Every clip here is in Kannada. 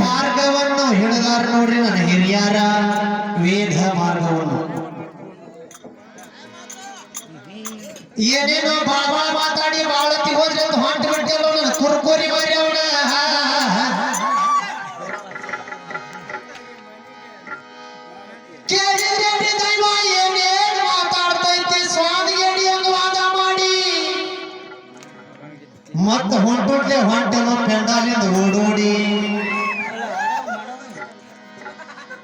ಮಾರ್ಗವನ್ನು ಹಿಡಿದಾರ ನೋಡ್ರಿ ನನ್ನ ಹಿರಿಯರ ವೇದ ಮಾರ್ಗವನ್ನು. ಏನೇನೋ ಬಾಬಾ ಮಾತಾಡಿ ಬಾಳತಿ ಹೋದ್ರೆ ಅಂತ ಹೊಂಟ ಬಿಟ್ಟಲ್ಲ ನನ್ನ ಕುರ್ಕುರಿ ಮರಿ ಅವನ. ಮತ್ತ ಹೊಂಟುಟ್ಲೆ ಹೊಂಟೆನೋ ಪೆಂಡಾಲಿಂದ ಓಡೋಡಿ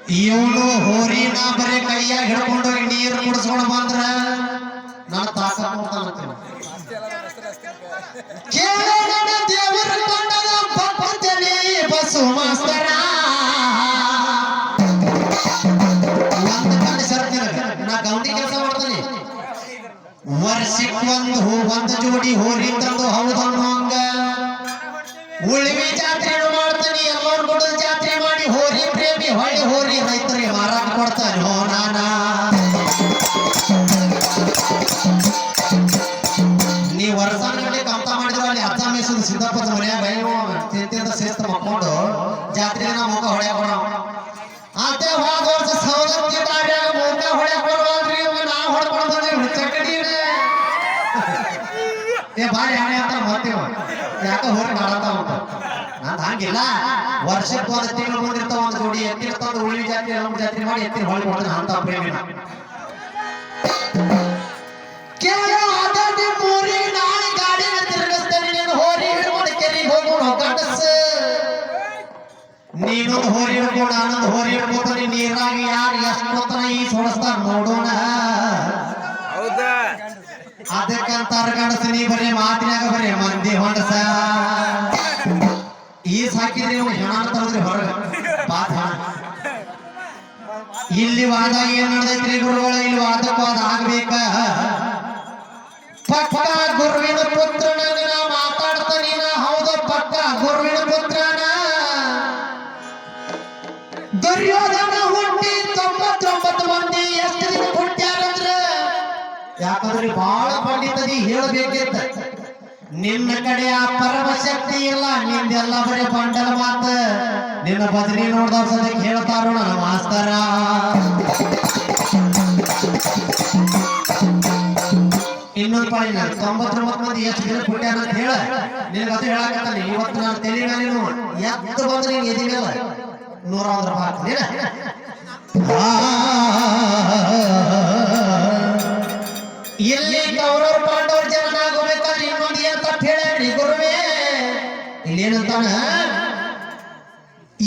ಹೋರಿ ನಾ ಬರೀ ಕೈಯಾಗ ಹಿಡ್ಕೊಂಡು ಹೋಗಿ ನೀರು ಕುಡಿಸ್ಕೊಂಡು ಬಂದ್ರ ನನ್ನ ತಾಕ ಕೇಳೋ ನನ್ನ ದೇವರ ಬಸು ಮಾಸ್ತರ. ಒಂದು ಕಣ್ಣು ನಾ ಗೌಂಡಿ ಕೆಲಸ ಮಾಡ್ತೀನಿ. ವರ್ಷಕ್ಕೆ ಒಂದು ಹೂ, ಒಂದು ಜೋಡಿ ಹೋರಿ ತಂದು ಹೌದು ಅನ್ನೋಂಗ ಉಳಿವಿ ಜಾತ್ರೆ ಕಮ್ತ ಮಾಡಿದ್ರು ಅಲ್ಲಿ ಅರ್ಧ ಮೇಸದ ಸಿದ್ದಪ್ಪದ ಮನ್ಯಾಗ ತಿಂತಿಂದ ಸೇಸ್ತ ಮಕ್ಕೊಂಡು ಜಾತ್ರೆಯ ಮುಖ ಹೊಡ್ಯಾಕ ಕೊಡೋ ಅದೇ ಹೋದ ವರ್ಷ ನಾ ಏ ಬಾರಿ ಹಣೆ ಅಂತ ಮತ್ತೀವ ಯಾಕ ಹೋಗಿ ಮಾಡತ್ತ ಅಂತ ನಾನು ಹಂಗಿಲ್ಲ. ವರ್ಷಕ್ಕೆ ಒಂದು ತಿಂಗಳು ಮುಂದಿರ್ತಾವ, ಒಂದು ಜೋಡಿ ಎತ್ತಿರ್ತಾವ ಉಳಿ ಜಾತ್ರೆ ನಮ್ಮ ಜಾತ್ರೆ ಮಾಡಿ ಎತ್ತಿ ಹೊಳ್ಳಿ ಹೊಡೆದ ಅಂತ ಪ್ರೇಮಿನ. ನೀನೊಂದು ಹೋರಿ ಹಿಡ್ಕೊಂಡು ಆನಂದ್ ಹೋರಿ ಹಿಡ್ಕೊತಾನೆ ನೀರಾಗಿ ಯಾರು ಎಷ್ಟು ಹೊತ್ತನ ಈ ಸೋಡಿಸ್ತಾರ ನೋಡೋಣ? ಹೌದಾ? ಅದಕ್ಕಂತಾರ ಗಂಡಸ ನೀ ಬರೀ ಮಾತಿನಾಗ ಬರೀ ಮಂದಿ ಹೊಂಡಸ. ಈ ಸಾಕಿದ್ರೆ ನೀವು ಹೆಣ ತರದ್ರಿ ಹೊರಗ. ಪಾಠ ಇಲ್ಲಿ ವಾದ ಏನ್ ನಡೆದೈತ್ರಿ ಗುರುಗಳ? ಇಲ್ಲಿ ವಾದಕ್ಕೂ ವಾದ ಆಗ್ಬೇಕ. ದುರ್ಯೋಧನ ಹುಟ್ಟಿ ತೊಂಬತ್ತೊಂಬತ್ತು ಮಂದಿ ಎಷ್ಟು ದಿನ ಹುಟ್ಟ್ಯಾರಂದ್ರ ಯಾಕಂದ್ರೆ ಬಹಳ ಪಂಡಿತದಿ ಹೇಳಬೇಕಿತ್ತ. ನಿನ್ನ ಕಡೆ ಆ ಪರಮಶಕ್ತಿ ಇಲ್ಲ, ನಿಂದೆಲ್ಲ ಬರೀ ಪಂಡಲ ಮಾತ. ನಿನ್ನ ಬದಲಿ ನೋಡ್ದವ್ ಸದಕ್ಕೆ ಹೇಳ್ತಾರೋ ನನ್ನ ಮಾಸ್ತರ. ಇನ್ನೊಂದು ಪಾಳಿ ನಾನು, ತೊಂಬತ್ತೊಂಬತ್ತು ಮಂದಿ ಎಷ್ಟು ದಿನ ಹುಟ್ಟ್ಯಾರ ಅಂತ ಹೇಳ. ನಿನ್ಗೆ ಅದು ಹೇಳಕತ್ತಾನೆ ಇವತ್ತು ನಾನು ತೆಲಿ ಮೇಲೇನು ಎದ್ದು ಬಂದ್ರೆ ನೀನು ಎದಿ ಮೇಲೆ. ನೂರ ಒಂದು ಎಲ್ಲಿ ಹಾಕ್ತೀನಿ ಎಲ್ಲಿ ಕೌರವ ಪಾಂಡವರ ಜನನಾಗಬೇಕಾದ್ರೆ ಇನ್ನೊಂದು ಏನ್ ತಪ್ಪು ಹೇಳಿ ಗುರುವೇ. ಇಲ್ಲಿ ಏನಂತಾನ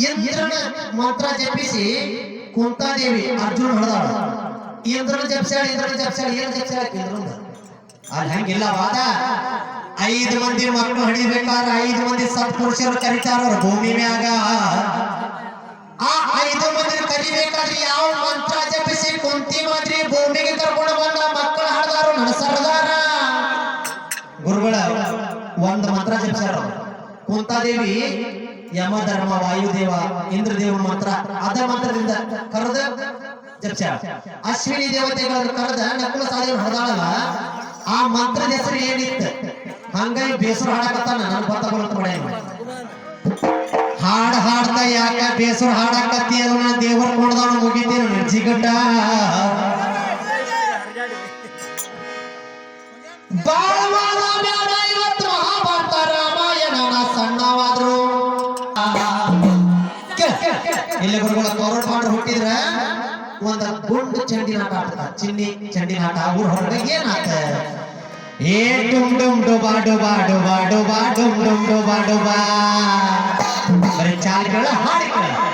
ಇಂದ್ರನ ಮಂತ್ರ ಜಪಿಸಿ ಕುಂತಾದೇವಿ ಅರ್ಜುನ ಹೊಡೆದಾಳ. ಇಂದ್ರನ ಜಪಿಸ್ಯಾಳ ಇಂದ್ರನ ಜಪಿಸ್ಯಾಳ, ಏನ್ ಜಪಿಸ್ಯಾಳ ಇಂದ್ರನ ಅಲ್ಲಿ ಹಂಗಿಲ್ಲ ವಾದ. ಐದು ಮಂದಿ ಮಕ್ಕಳು ಹಡಿಬೇಕಾದ್ರೆ ಐದು ಮಂದಿ ಸತ್ಪುರುಷರು ಕರಿತಾರ ಭೂಮಿ ಮ್ಯಾಗ. ಆ ಐದು ಮಂದಿ ಕರಿಬೇಕಾದ್ರೆ ಯಾವ ಮಂತ್ರ ಜಪಿಸಿ ಕುಂತಿ ಮಾದ್ರಿ ಭೂಮಿಗೆ ಕರ್ಕೊಂಡು ಬಂದ ಮಕ್ಕಳು ಹಾಡದಾರು ನನ್ನ ಸರ್ದಾರ ಗುರುಗಳ, ಒಂದು ಮಂತ್ರ ಜಪಿಸ್ಯಾರ ಕುಂತಾದೇವಿ, ಯಮ, ಧರ್ಮ, ವಾಯುದೇವ, ಇಂದ್ರದೇವ ಮಂತ್ರ, ಅದ ಮಂತ್ರದಿಂದ ಕರೆದ ಜಪಿಸ್ಯಾಳ ಅಶ್ವಿನಿ ದೇವತೆಗಳನ್ನು ಕರೆದ ನಕುಲ ಸಾದೇವ್ ಹಡದಾಳಲ್ಲ ಆ ಮಂತ್ರದ ಹೆಸರು ಏನಿತ್ತು? ಹಂಗಾಗಿ ಬೇಸರ ಹಾಡಕತ್ತಾನ ನನ್ ಗೊತ್ತ ಬರುತ್ತೆ ಹಾಡ್ ಹಾಡ್ತಾ ಯಾಕ ಬೇಸರ ಹಾಡಕತ್ತಿ ಅದು ನಾನು ದೇವರ ಕೊಡ್ದವನು ಮುಗಿತೀನಿ ಬ್ಯಾಡ ಇವತ್ತು ಮಹಾಭಾರತ ಸಣ್ಣವಾದ್ರು. ಒಂದ ಗುಂಡು ಚಂಡಿ ನಾಟ ಆಡ್ತಾರ ಚಿನ್ನಿ ಚಂಡಿ ನಾಟ ಊರ್ ಹೊರಗೆ ಏನಾತ? ಏ, ಡುಮ್ ಡುಮ್ ಡು ಬಾಡು ಬಾಡು ಬಾಡು ಬಾ ಡುಮ್ ಡುಮ್ ಬಾಡು ಬಾ ಬರೀ ಚಾಲಿಗಳ ಹಾಡಿಗಳ